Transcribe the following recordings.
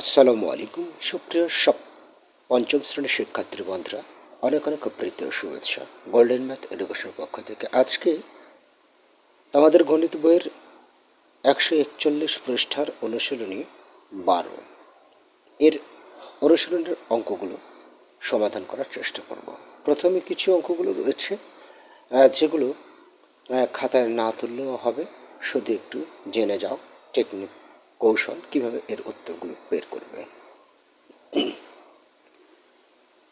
আসসালামু আলাইকুম, সুপ্রিয় সব পঞ্চম শ্রেণির শিক্ষার্থী বন্ধুরা, অনেক অনেক প্রীতি ও শুভেচ্ছা। গোল্ডেন ম্যাথ এডুকেশনের পক্ষ থেকে আজকে আমাদের গণিত বইয়ের একশো একচল্লিশ পৃষ্ঠার অনুশীলনী বারো। এর অনুশীলনের অঙ্কগুলো সমাধান করার চেষ্টা করব। প্রথমে কিছু অঙ্কগুলো রয়েছে যেগুলো খাতায় না তুললেও হবে, শুধু একটু জেনে যাও টেকনিক কৌশল কীভাবে এর উত্তরগুলো বের করবে?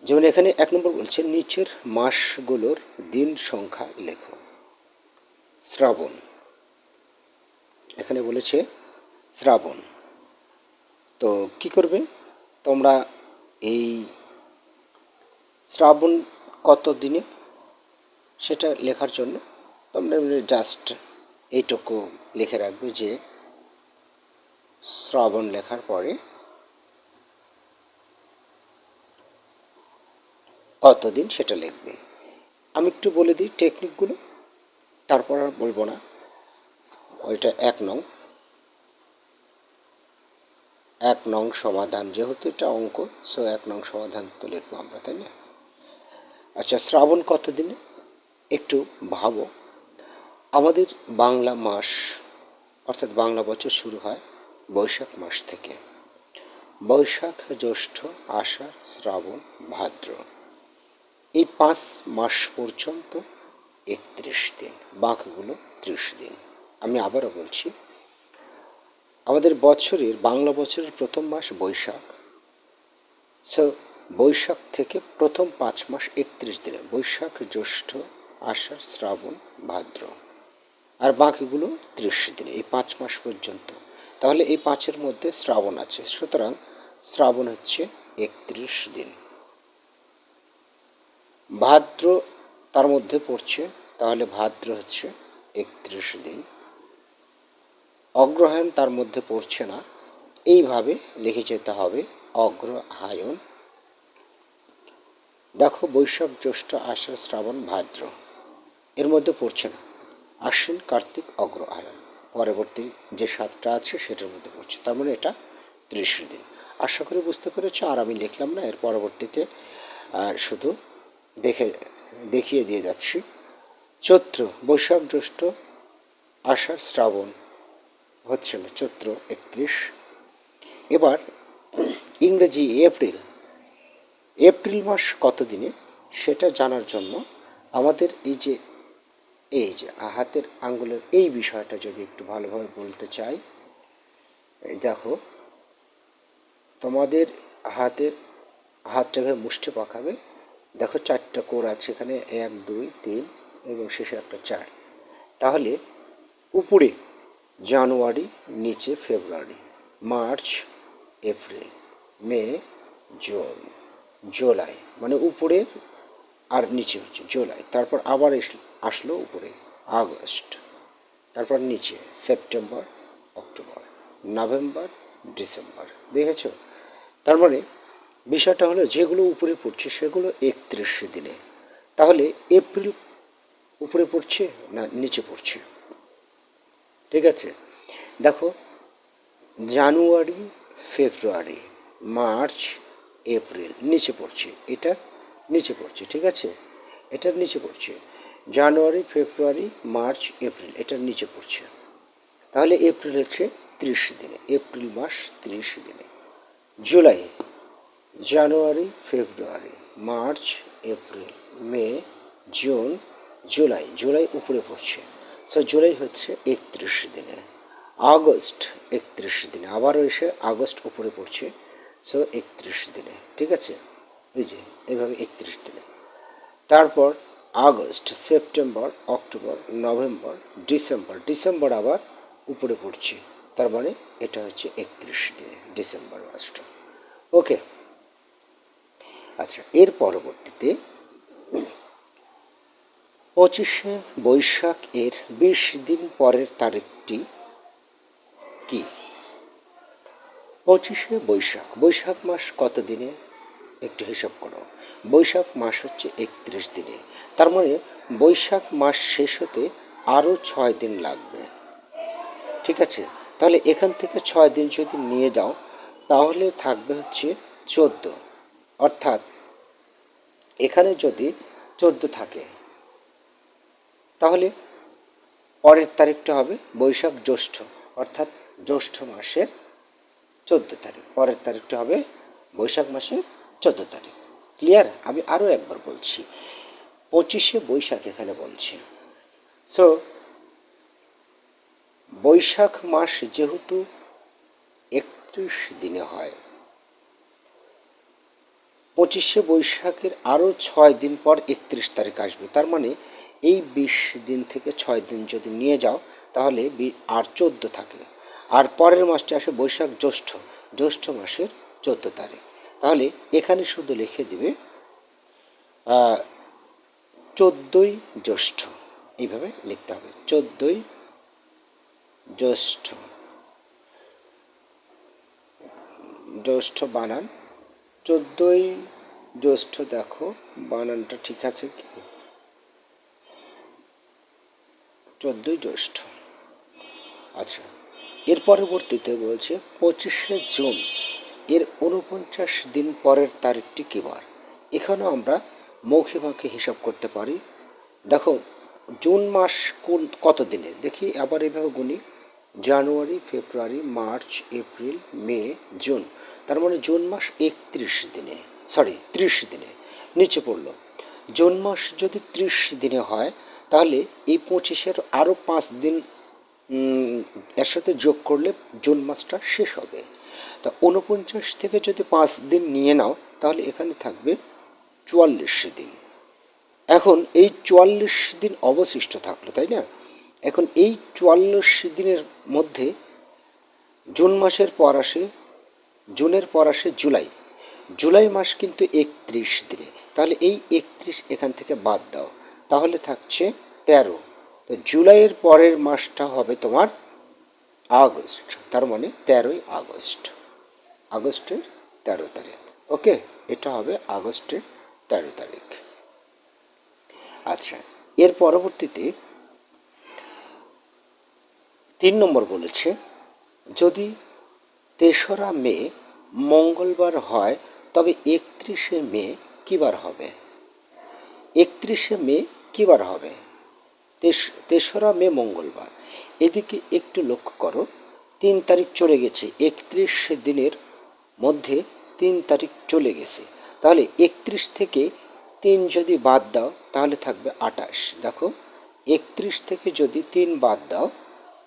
যেমন এখানে এক নম্বর বলছে, নিচের মাসগুলোর দিন সংখ্যা লেখো। শ্রাবণ। এখানে বলেছে শ্রাবণ। তো কি করবে? তোমরা এই শ্রাবণ কত দিনে? সেটা লেখার জন্য তোমরা জাস্ট এইটুকু লিখে রাখবে যে শ্রাবণ লেখার পরে কতদিন সেটা লিখবে? আমি একটু বলে দিই টেকনিকগুলো তারপর আর বলব না। ওইটা এক নং। এক নং সমাধান, যেহেতু এটা অঙ্ক সো এক নং সমাধান তো লিখব আমরা, তাই না? আচ্ছা শ্রাবণ কতদিনে? একটু ভাবো। আমাদের বাংলা মাস, অর্থাৎ বাংলা বছর শুরু হয় বৈশাখ মাস থেকে। বৈশাখ, জ্যৈষ্ঠ, আষাঢ়, শ্রাবণ, ভাদ্র। এই পাঁচ মাস পর্যন্ত একত্রিশ দিন, বাকিগুলো ত্রিশ দিন। আমি আবারও বলছি, আমাদের বছরের, বাংলা বছরের প্রথম মাস বৈশাখ। সো বৈশাখ থেকে প্রথম পাঁচ মাস একত্রিশ দিনে, বৈশাখ, জ্যৈষ্ঠ, আষাঢ়, শ্রাবণ, ভাদ্র। আর বাকিগুলো ত্রিশ দিনে, এই পাঁচ মাস পর্যন্ত। তাহলে এই পাঁচের মধ্যে শ্রাবণ আছে। সুতরাং শ্রাবণ হচ্ছে একত্রিশ দিন। ভাদ্র তার মধ্যে পড়ছে, তাহলে ভাদ্র হচ্ছে একত্রিশ দিন। অগ্রহায়ণ তার মধ্যে পড়ছে না। এইভাবে লিখে যেতে হবে অগ্রহায়ণ। দেখো বৈশাখ জ্যৈষ্ঠ আষাঢ় শ্রাবণ ভাদ্র। এর মধ্যে পড়ছে না। আশ্বিন কার্তিক অগ্রহায়ণ। পরবর্তী যে সাতটা আছে সেটার মধ্যে পড়ছে। তার মানে এটা ত্রিশ দিন। আশা করি বুঝতে পেরেছ, আর আমি লিখলাম না, এর পরবর্তীতে শুধু দেখে, দেখিয়ে দিয়ে যাচ্ছি। চৈত্র, বৈশাখ জ্যৈষ্ঠ, আষাঢ়, শ্রাবণ, হচ্ছে না, চৈত্র একত্রিশ। এবার, ইংরেজি এপ্রিল। এপ্রিল মাস কত দিনে? সেটা জানার জন্য আমাদের এই যে এই যে হাতের আঙ্গুলের এই বিষয়টা যদি একটু ভালোভাবে বলতে চাই দেখো, তোমাদের হাতের, হাতটা হাতটাকে মুষ্টি পাকাবে। দেখো চারটা কোর আছে এখানে, এক, দুই, তিন এবং শেষে একটা চার। তাহলে উপরে জানুয়ারি, নিচে February, March, April, May, June, July মানে উপরে আর নিচে হচ্ছে, জুলাই। তারপর আবার আসলো উপরে, আগস্ট। তারপর নিচে, সেপ্টেম্বর, অক্টোবর, নভেম্বর, ডিসেম্বর। দেখেছ? তার মানে বিষয়টা হলো যেগুলো উপরে পড়ছে সেগুলো একত্রিশ দিনে। তাহলে এপ্রিল উপরে পড়ছে না নিচে পড়ছে? ঠিক আছে? দেখো, জানুয়ারি, ফেব্রুয়ারি, মার্চ, এপ্রিল নিচে পড়ছে। এটা নিচে পড়ছে, ঠিক আছে? এটার নিচে পড়ছে। জানুয়ারি, ফেব্রুয়ারি, মার্চ, এপ্রিল, এটার নিচে পড়ছে। তাহলে এপ্রিল হচ্ছে ত্রিশ দিনে, এপ্রিল মাস ত্রিশ দিনে। July, January, February, March, April, May, June, July July উপরে পড়ছে। সো জুলাই হচ্ছে একত্রিশ দিনে। আগস্ট একত্রিশ দিনে, আবারও এসে আগস্ট উপরে পড়ছে। সো একত্রিশ দিনে, ঠিক আছে? এই যে এইভাবে একত্রিশ দিনে তারপর August, September, October, November, December December আবার উপরে পড়ছে। তার মানে এটা হচ্ছে একত্রিশ দিনে, ডিসেম্বর মাসটা। ওকে? আচ্ছা এর পরবর্তীতে পঁচিশে বৈশাখ এর বিশ দিন পরের তারিখটি কি? পঁচিশে বৈশাখ। বৈশাখ মাস কত দিনে? একটু হিসাব করো। বৈশাখ মাস হচ্ছে একত্রিশ দিনে। তার মানে বৈশাখ মাস শেষ হতে আরও ছয় দিন লাগবে। ঠিক আছে? তাহলে এখান থেকে ছয় দিন যদি নিয়ে যাও, তাহলে থাকবে হচ্ছে চোদ্দ। অর্থাৎ এখানে যদি চোদ্দ থাকে, তাহলে পরের তারিখটা হবে বৈশাখ জ্যৈষ্ঠ। অর্থাৎ জ্যৈষ্ঠ মাসের চোদ্দ তারিখ। পরের তারিখটা হবে বৈশাখ মাসের চোদ্দ তারিখ। ক্লিয়ার আমি আরও একবার বলছি। পঁচিশে বৈশাখ এখানে বলছি। সো বৈশাখ মাস যেহেতু একত্রিশ দিনে হয়। পঁচিশে বৈশাখের আরও ছয় দিন পর একত্রিশ তারিখ আসবে। তার মানে এই বিশ দিন থেকে ছয় দিন যদি নিয়ে যাও, তাহলে আর চোদ্দ থাকে। আর পরের মাসটি আসে বৈশাখ জ্যৈষ্ঠ। জ্যৈষ্ঠ মাসের চোদ্দ তারিখ। তাহলে এখানে শুধু লিখে দিবে চোদ্দোই জ্যৈষ্ঠ। এইভাবে লিখতে হবে, চোদ্দোই জ্যৈষ্ঠ। জ্যৈষ্ঠ বানান, চোদ্দোই জ্যৈষ্ঠ দেখো, বানানটা ঠিক আছে কি? চোদ্দোই জ্যৈষ্ঠ। আচ্ছা এর পরবর্তীতে বলছে পঁচিশে জুন। এর উনপঞ্চাশ দিন পরের তারিখটি কী বার? এখানেও আমরা মৌখিকভাবে হিসাব করতে পারি। দেখো, জুন মাস কোন, কত দিনে? দেখি, আবার এভাবে গুনি। January, February, March, April, May, June. তার মানে জুন মাস একত্রিশ দিনে, সরি, ত্রিশ দিনে নিচে পড়ল। জুন মাস যদি ত্রিশ দিনে হয়, তাহলে এই পঁচিশের আরও পাঁচ দিন এর সাথে যোগ করলে জুন মাসটা শেষ হবে। তা উনপঞ্চাশ থেকে যদি পাঁচ দিন নিয়ে নাও, তাহলে এখানে থাকবে চুয়াল্লিশ দিন। এখন এই চুয়াল্লিশ দিন অবশিষ্ট থাকল, তাই না? এখন এই চুয়াল্লিশ দিনের মধ্যে জুন মাসের পর আসে, জুনের পর আসে জুলাই। জুলাই মাস কিন্তু একত্রিশ দিনে। তাহলে এই একত্রিশ এখান থেকে বাদ দাও। তাহলে থাকছে তেরো। তো জুলাইয়ের পরের মাসটা হবে তোমার আগস্ট তার মানে তেরোই আগস্ট আগস্টের তেরো তারিখ, ওকে? এটা হবে আগস্টের তেরো তারিখ। আচ্ছা এর পরবর্তীতে তিন নম্বর বলেছে, যদি তেসরা মে মঙ্গলবার হয়, তবে একত্রিশে মে কী বার হবে? একত্রিশে মে কী বার হবে? তেসরা মে মঙ্গলবার। এদিকে একটু লক্ষ্য করো, তিন তারিখ চলে গেছে, একত্রিশ দিনের মধ্যে তিন তারিখ চলে গেছে। তাহলে একত্রিশ থেকে তিন যদি বাদ দাও, তাহলে থাকবে আটাশ দেখো, একত্রিশ থেকে যদি তিন বাদ দাও,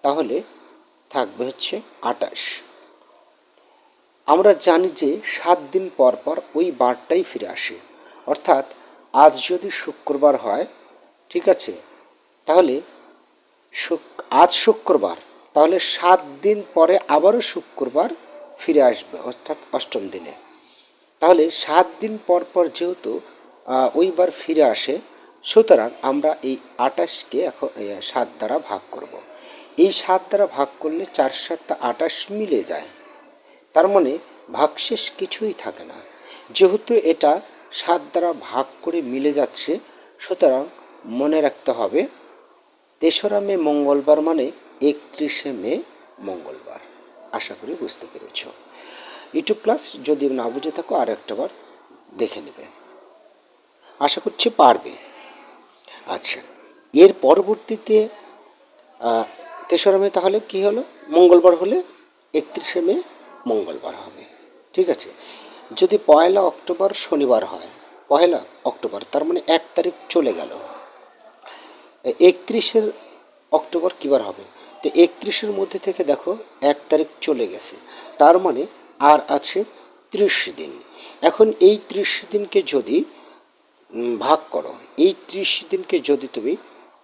তাহলে থাকবে হচ্ছে আটাশ আমরা জানি যে সাত দিন পর পর ওই বারটাই ফিরে আসে। অর্থাৎ আজ যদি শুক্রবার হয়, ঠিক আছে তাহলে আজ শুক্রবার, তাহলে সাত দিন পরে আবারও শুক্রবার ফিরে আসবে, অর্থাৎ অষ্টম দিনে। তাহলে সাত দিন পর পর যেহেতু ওইবার ফিরে আসে, সুতরাং আমরা এই আটাশকে এখন সাত দ্বারা ভাগ করব। এই সাত দ্বারা ভাগ করলে চার সাতটা আটাশ মিলে যায়। তার মানে ভাগশেষ কিছুই থাকে না। যেহেতু এটা সাত দ্বারা ভাগ করে মিলে যাচ্ছে, সুতরাং মনে রাখতে হবে তেসরা মে মঙ্গলবার মানে একত্রিশে মে মঙ্গলবার। আশা করি বুঝতে পেরেছ। ইউটিউব ক্লাস যদি না বুঝে থাকো আর একটাবার দেখে নেবে। আশা করছি পারবে। আচ্ছা এর পরবর্তীতে তেসরা মে তাহলে কি হলো? মঙ্গলবার হলে একত্রিশে মে মঙ্গলবার হবে। ঠিক আছে? যদি পয়লা অক্টোবর শনিবার হয়, পয়লা অক্টোবর, তার মানে এক তারিখ চলে গেল। একত্রিশের অক্টোবর কিবার হবে? তো একত্রিশের মধ্যে থেকে দেখো, এক তারিখ চলে গেছে। তার মানে আর আছে ত্রিশ দিন। এখন এই ত্রিশ দিনকে যদি ভাগ করো, এই ত্রিশ দিনকে যদি তুমি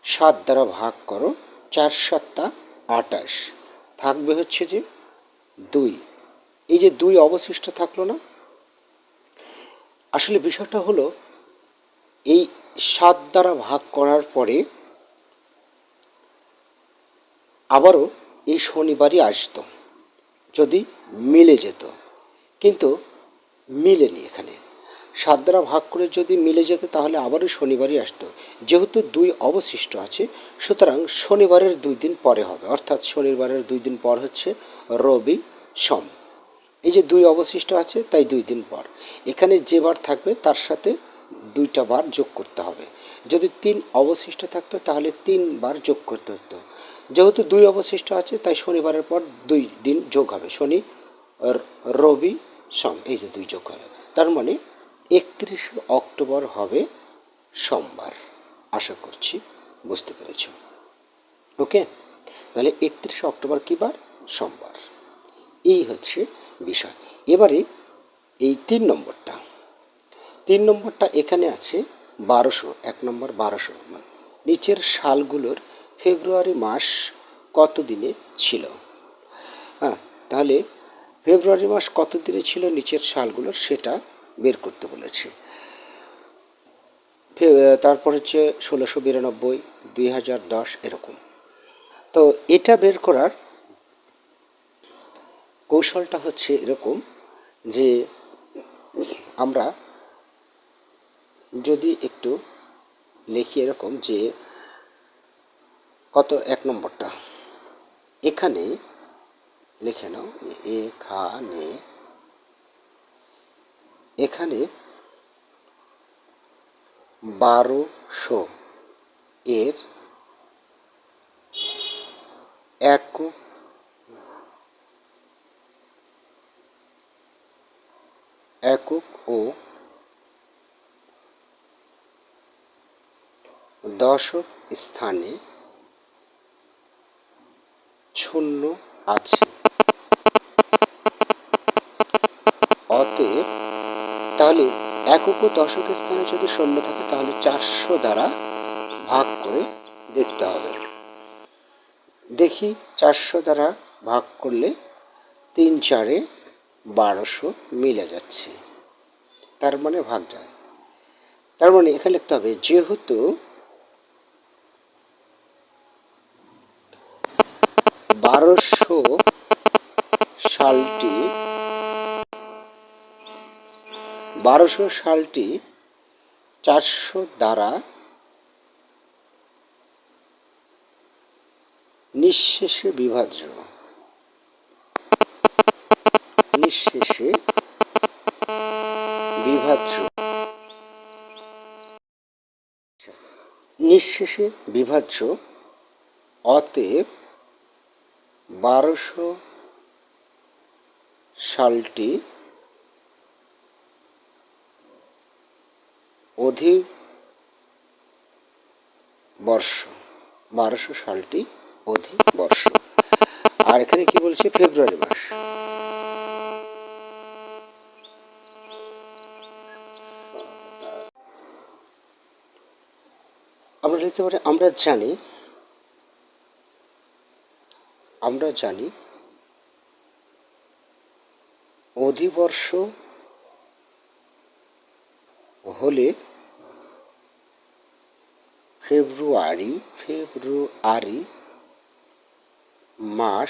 সাত দ্বারা ভাগ করো, চার সাতটা আটাশ থাকবে হচ্ছে যে দুই। এই যে দুই অবশিষ্ট থাকল না? আসলে বিষয়টা হলো, এই সাত দ্বারা ভাগ করার পরে আবারও এই শনিবারই আসতো, যদি মিলে যেত। কিন্তু মিলেনি এখানে। সাত দ্বারা ভাগ করে যদি মিলে যেত, তাহলে আবারও শনিবারই আসতো। যেহেতু দুই অবশিষ্ট আছে, সুতরাং শনিবারের দুই দিন পরে হবে। অর্থাৎ শনিবারের দুই দিন পর হচ্ছে রবি সোম। এই যে দুই অবশিষ্ট আছে, তাই দুই দিন পর। এখানে যে বার থাকবে, তার সাথে দুইটা বার যোগ করতে হবে। যদি তিন অবশিষ্ট থাকতো, তাহলে তিনবার যোগ করতে হতো। যেহেতু দুই অবশিষ্ট আছে, তাই শনিবারের পর দুই দিন যোগ হবে। শনি রবি সোম, এই যে দুই যোগ হবে তার মানে একত্রিশে অক্টোবর হবে সোমবার। আশা করছি বুঝতে পেরেছ। ওকে? তাহলে একত্রিশে অক্টোবর কী বার সোমবার। এই হচ্ছে বিষয়। এবারে এই তিন নম্বরটা। তিন নম্বরটা এখানে আছে বারোশো, এক নম্বর বারোশো। নিচের সালগুলোর ফেব্রুয়ারি মাস কত দিনে ছিল? হ্যাঁ তাহলে ফেব্রুয়ারি মাস কত দিনে ছিল নিচের সালগুলোর সেটা বের করতে বলেছে। তারপর হচ্ছে ষোলোশো বিরানব্বই, দুই হাজার দশ এরকম। তো এটা বের করার কৌশলটা হচ্ছে এরকম যে আমরা যদি একটু লিখি এরকম যে কত? এক নম্বরটা। এখানে লিখে নাও, এখানে এখানে বারোশো এর একক একক ও দশক স্থানে শূন্য আছে। অতএব, তাহলে একক ও স্থানে যদি শূন্য থাকে, তাহলে চারশো দ্বারা ভাগ করে দেখতে হবে। দেখি, চারশো দ্বারা ভাগ করলে তিন চারে বারোশো মিলে যাচ্ছে। তার মানে ভাগ যায়। তার মানে এখানে লিখতে হবে, যেহেতু বারোশো সালটি বারোশো সালটি চারশো দ্বারা নিঃশেষে বিভাজ্য। নিঃশেষে বিভাজ্য। নিঃশেষে বিভাজ্য অতএব বারোশো সালটি অধিক বর্ষ বারোশো সালটি অধিক বর্ষ আর এখানে কি বলছে? ফেব্রুয়ারি মাস। আমরা লিখতে পারি, আমরা জানি আমরা জানি অধিবর্ষ হলে ফেব্রুয়ারি ফেব্রুয়ারি মাস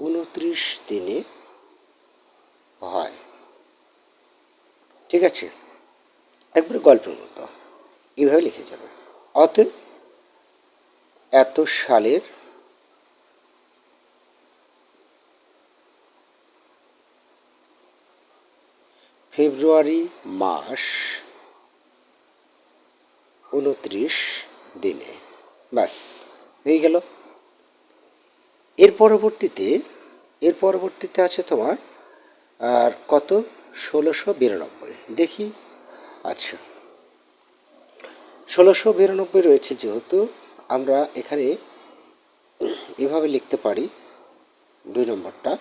উনত্রিশ দিনে হয়। ঠিক আছে? একবারে গল্পের মতো। এইভাবে লিখে যাবে। অতএব এত সালের ফেব্রুয়ারি মাস উনত্রিশ দিনে। ব্যাস, হয়ে গেল। এর পরবর্তীতে এর পরবর্তীতে আছে তোমার, আর কত? ষোলোশো বিরানব্বই। দেখি। আচ্ছা। ষোলোশো বিরানব্বই রয়েছে যেহেতু, আমরা এখানে এভাবে লিখতে পারি। দুই নম্বরটা।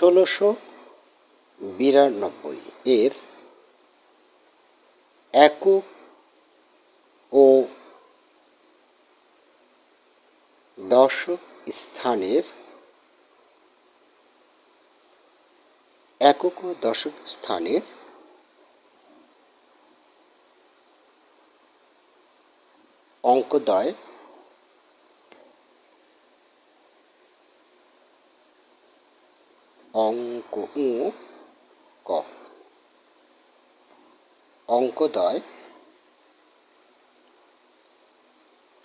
ষোলোশো বিরানব্বই এর একক ও দশক স্থানের একক ও দশক স্থানের অঙ্কদয় অঙ্ক উ ক অঙ্কদয়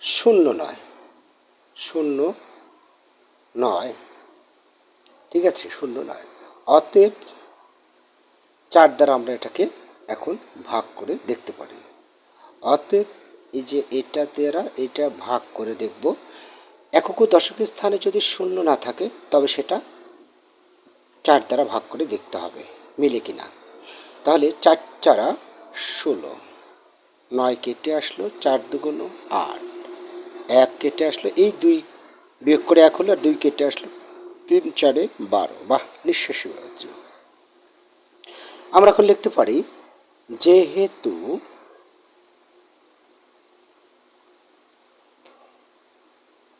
শূন্য নয় শূন্য নয় ঠিক আছে শূন্য নয় অতএব চার দ্বারা আমরা এটাকে এখন ভাগ করে দেখতে পারি অতএব এই যে এটা দ্বারা এটা ভাগ করে দেখব একক দশকের স্থানে যদি শূন্য না থাকে তবে সেটা চার দ্বারা ভাগ করে দেখতে হবে। মিলে কিনা? তাহলে চার চারা ষোলো। নয় কেটে আসলো চার দুগুণ আট। এক কেটে আসলো এই দুই। বিয়োগ করে এক হলো আর দুই কেটে আসলো তিন চারে বারো। বাহ, নিঃশ্বাসী আমরা এখন লিখতে পারি, যেহেতু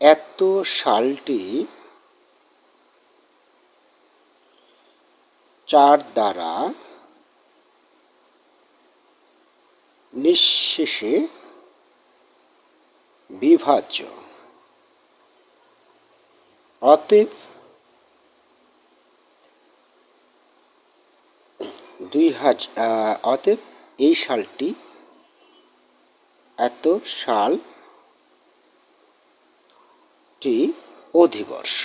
এত সালটি চার দ্বারা নিঃশেষে বিভাজ্য। অতএব দুই হাজার অতএব এই সালটি এত সালটি অধিবর্ষ।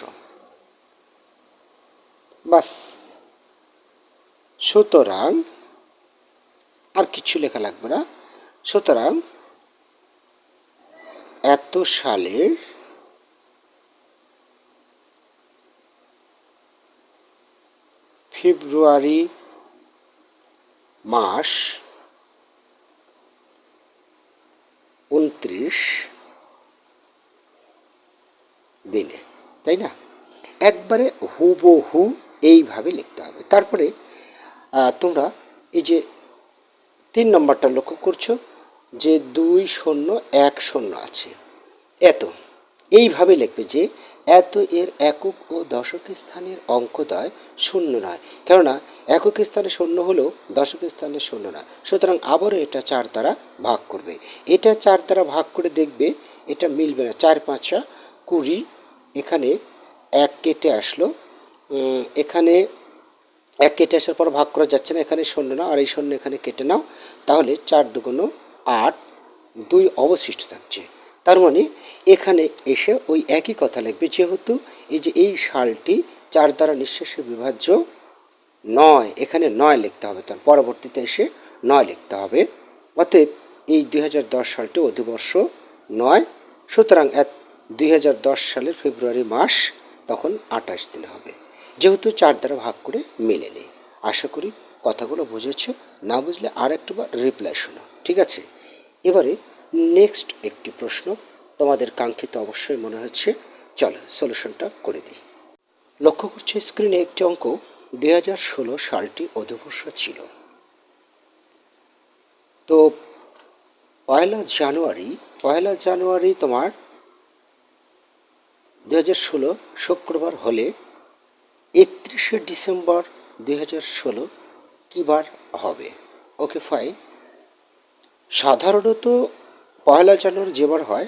বাস। সুতরাং, আর কিছু লেখা লাগবে না। সুতরাং, এত সালের ফেব্রুয়ারি মাস উনত্রিশ দিনে, তাই না? একবারে হুবহু এইভাবে লিখতে হবে। তারপরে তোমরা এই যে তিন নম্বরটা লক্ষ্য করছ যে দুই শূন্য, এক শূন্য আছে। এত। এইভাবে লিখবে যে এত এর একক ও দশক স্থানের অঙ্কদয় শূন্য নয়। কেননা একক স্থানে শূন্য হলেও দশক স্থানে শূন্য নয়। সুতরাং আবারও এটা চার দ্বারা ভাগ করবে। এটা চার দ্বারা ভাগ করে দেখবে, এটা মিলবে না। চার পাঁচা কুড়ি, এখানে এক কেটে আসলো। এখানে এক কেটে আসার পর ভাগ করা যাচ্ছে না, এখানে শূন্য না আর এই শূন্য এখানে কেটে নাও, তাহলে চার দুগুণ আট দুই অবশিষ্ট থাকছে। তার মানে এখানে এসে ওই একই কথা লিখবে, যেহেতু এই যে এই সালটি চার দ্বারা নিঃশ্বাসে বিভাজ্য নয়, এখানে নয় লিখতে হবে, তার পরবর্তীতে এসে নয় লিখতে হবে। অতএব এই দুই হাজার দশ সালটি অধিবর্ষ নয়, সুতরাং এক দুই সালের ফেব্রুয়ারি মাস, তখন আঠাশ দিন হবে। যেহেতু চার দ্বারা ভাগ করে মেলেনি আশা করি কথাগুলো বুঝেছ। না বুঝলে আর একটু বার রিপ্লাই শোনো ঠিক আছে? এবারে নেক্সট একটি প্রশ্ন। তোমাদের কাঙ্ক্ষিত অবশ্যই মনে হচ্ছে। চলো সলিউশনটা করে দিই। লক্ষ্য করছে স্ক্রিনে একটি অঙ্ক। দুই হাজার ষোলো সালটি অধিবর্ষ ছিল। তো পয়লা জানুয়ারি পয়লা জানুয়ারি তোমার দু হাজার ষোলো শুক্রবার হলে একত্রিশে ডিসেম্বর দুই হাজার ষোলো কী বার হবে? ওকে ফাইন সাধারণত পয়লা জানুয়ারি যেবার হয়,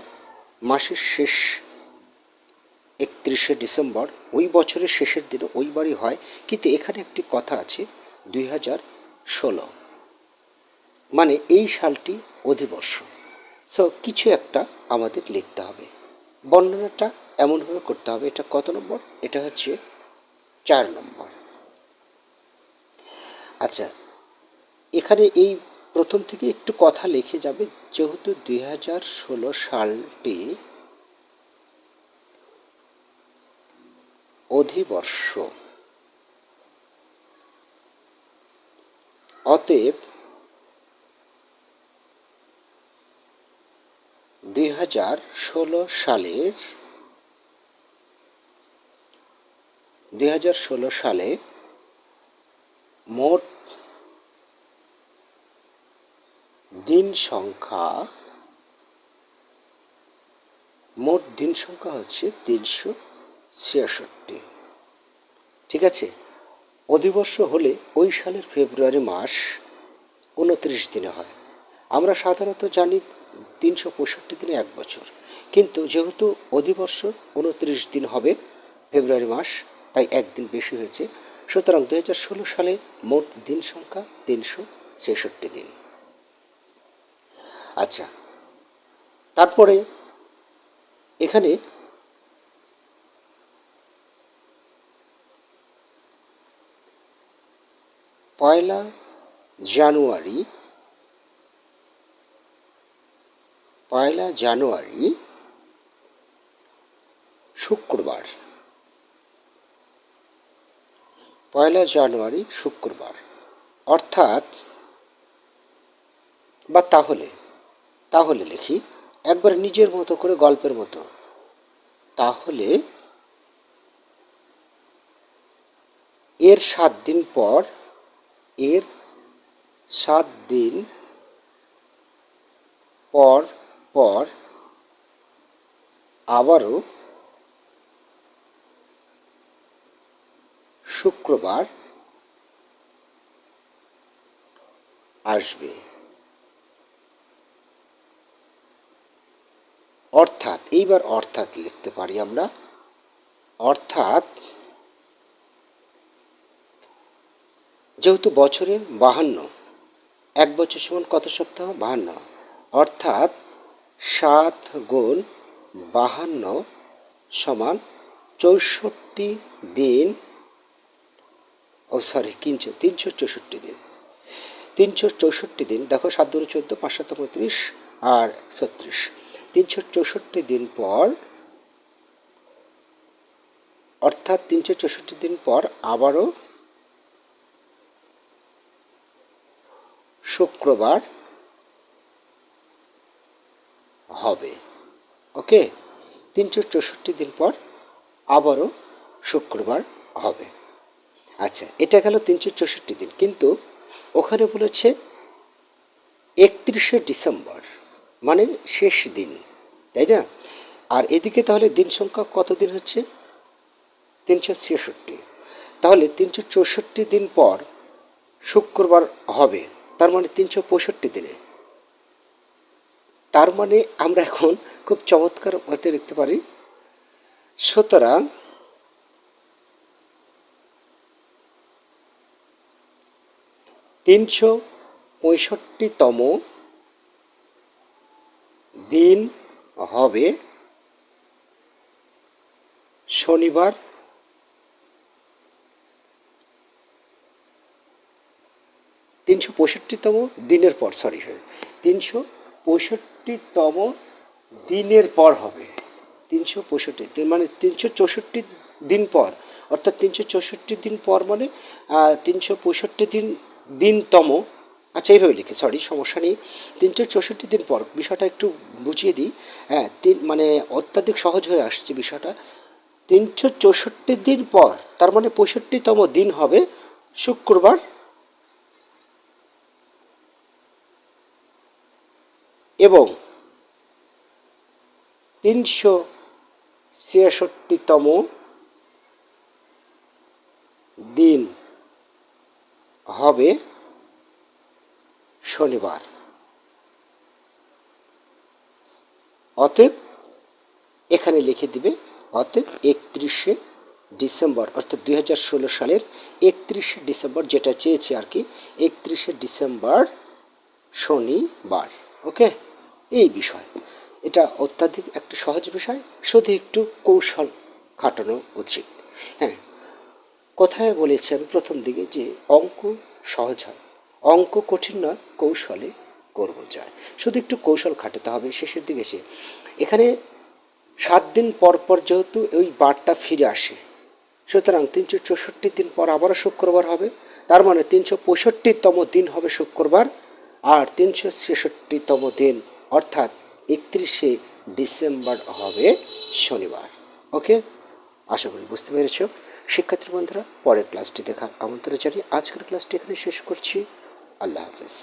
মাসের শেষ একত্রিশে ডিসেম্বর, ওই বছরের শেষের দিনে ওইবারই হয়। কিন্তু এখানে একটি কথা আছে, দুই হাজার ষোলো। মানে এই সালটি অধিবর্ষ। সো কিছু একটা আমাদের লিখতে হবে। বর্ণনাটা এমনভাবে করতে হবে, এটা কত নম্বর? এটা হচ্ছে চার নম্বর। আচ্ছা এখানে এই প্রথম থেকে একটু কথা লিখে যাবে, যেহেতু দুই হাজার ষোলো সালটি অধিবর্ষ। অতএব দুই হাজার ষোলো সালের দুই হাজার ষোলো সালে মোট দিন সংখ্যা, মোট দিন সংখ্যা হচ্ছে তিনশো ছিয়াষট্টি। ঠিক আছে? অধিবর্ষ হলে ওই সালের ফেব্রুয়ারি মাস উনত্রিশ দিনে হয়। আমরা সাধারণত জানি তিনশো পঁয়ষট্টি দিনে এক বছর। কিন্তু যেহেতু অধিবর্ষ উনত্রিশ দিন হবে ফেব্রুয়ারি মাস তাই একদিন বেশি হয়েছে। সুতরাং দুই হাজার ষোলো সালে মোট দিন সংখ্যা তিনশো ছেষট্টি দিন। আচ্ছা তারপরে এখানে পয়লা জানুয়ারি পয়লা জানুয়ারি, শুক্রবার। পয়লা জানুয়ারি, শুক্রবার। অর্থাৎ, বা তাহলে তাহলে লিখি, একবার নিজের মতো করে গল্পের মতো। তাহলে, এর সাত দিন পর, এর সাত দিন পর পর আবারও শুক্রবার আসবে। অর্থাৎ, এইবার অর্থাৎ লিখতে পারি আমরা? অর্থাৎ, যেহেতু বছরে বাহান্ন, এক বছর সমান কত সপ্তাহ? বাহান্ন। অর্থাৎ, সাত গুণ বাহান্ন সমান চৌষট্টি দিন ও সরি তিনশো তিনশো চৌষট্টি দিন। তিনশো চৌষট্টি দিন, দেখো, সাত দুটো চোদ্দ, পাঁচ সাত পঁয়ত্রিশ, আর ছত্রিশ। তিনশো চৌষট্টি দিন পর, অর্থাৎ তিনশো চৌষট্টি দিন পর আবারও শুক্রবার হবে। ওকে তিনশো চৌষট্টি দিন পর আবারও শুক্রবার হবে। আচ্ছা এটা গেল তিনশো চৌষট্টি দিন। কিন্তু ওখানে বলেছে একত্রিশে ডিসেম্বর মানে শেষ দিন, তাই না? আর এদিকে তাহলে দিন সংখ্যা কত দিন হচ্ছে? তিনশো ছেষট্টি। তাহলে তিনশো চৌষট্টি দিন পর শুক্রবার হবে, তার মানে তিনশো পঁয়ষট্টি দিনে। তার মানে আমরা এখন খুব চমৎকার দেখতে পারি। সুতরাং তিনশো পঁয়ষট্টিতম দিন হবে শনিবার। তিনশো পঁয়ষট্টিতম দিনের পর সরি তিনশো পঁয়ষট্টিতম দিনের পর হবে। তিনশো পঁয়ষট্টি মানে তিনশো চৌষট্টি দিন পর, অর্থাৎ তিনশো চৌষট্টি দিন পর মানে তিনশো পঁয়ষট্টি দিন দিনতম। আচ্ছা এইভাবে লিখি সরি সমস্যা নেই। তিনশো চৌষট্টি দিন পর, বিষয়টা একটু বুঝিয়ে দিই। হ্যাঁ তিন মানে অত্যাধিক সহজ হয়ে আসছে বিষয়টা। তিনশো চৌষট্টি দিন পর, তার মানে পঁয়ষট্টিতম দিন হবে শুক্রবার। এবং তিনশো ছিয়াষট্টিতম দিন হবে শনিবার। অতএব এখানে লিখে দিবে, অতএব একত্রিশে ডিসেম্বর, অর্থাৎ দুই হাজার ষোলো সালের একত্রিশে ডিসেম্বর যেটা চেয়েছি আর কি, একত্রিশে ডিসেম্বর শনিবার, ওকে? এই বিষয়। এটা অত্যাধিক একটা সহজ বিষয়, শুধু একটু কৌশল খাটানো উচিত। হ্যাঁ কথায় বলেছি আমি প্রথম দিকে যে অঙ্ক সহজ হয়। অঙ্ক কঠিন নয়, কৌশলে করব যায়। শুধু একটু কৌশল খাটাতে হবে, শেষের দিকে এসে। এখানে সাত দিন পর পর যেহেতু ওই বারটা ফিরে আসে, সুতরাং তিনশো চৌষট্টি দিন পর আবারও শুক্রবার হবে, তার মানে তিনশো পঁয়ষট্টিতম দিন হবে শুক্রবার, আর তিনশো ছেষট্টিতম দিন, অর্থাৎ একত্রিশে ডিসেম্বর হবে শনিবার। ওকে? আশা করি বুঝতে পেরেছ। শিক্ষার্থী বন্ধুরা পরের ক্লাসটি দেখার আমন্ত্রণ জানিয়ে আজকের ক্লাসটি এখানে শেষ করছি। আল্লাহ হাফেজ।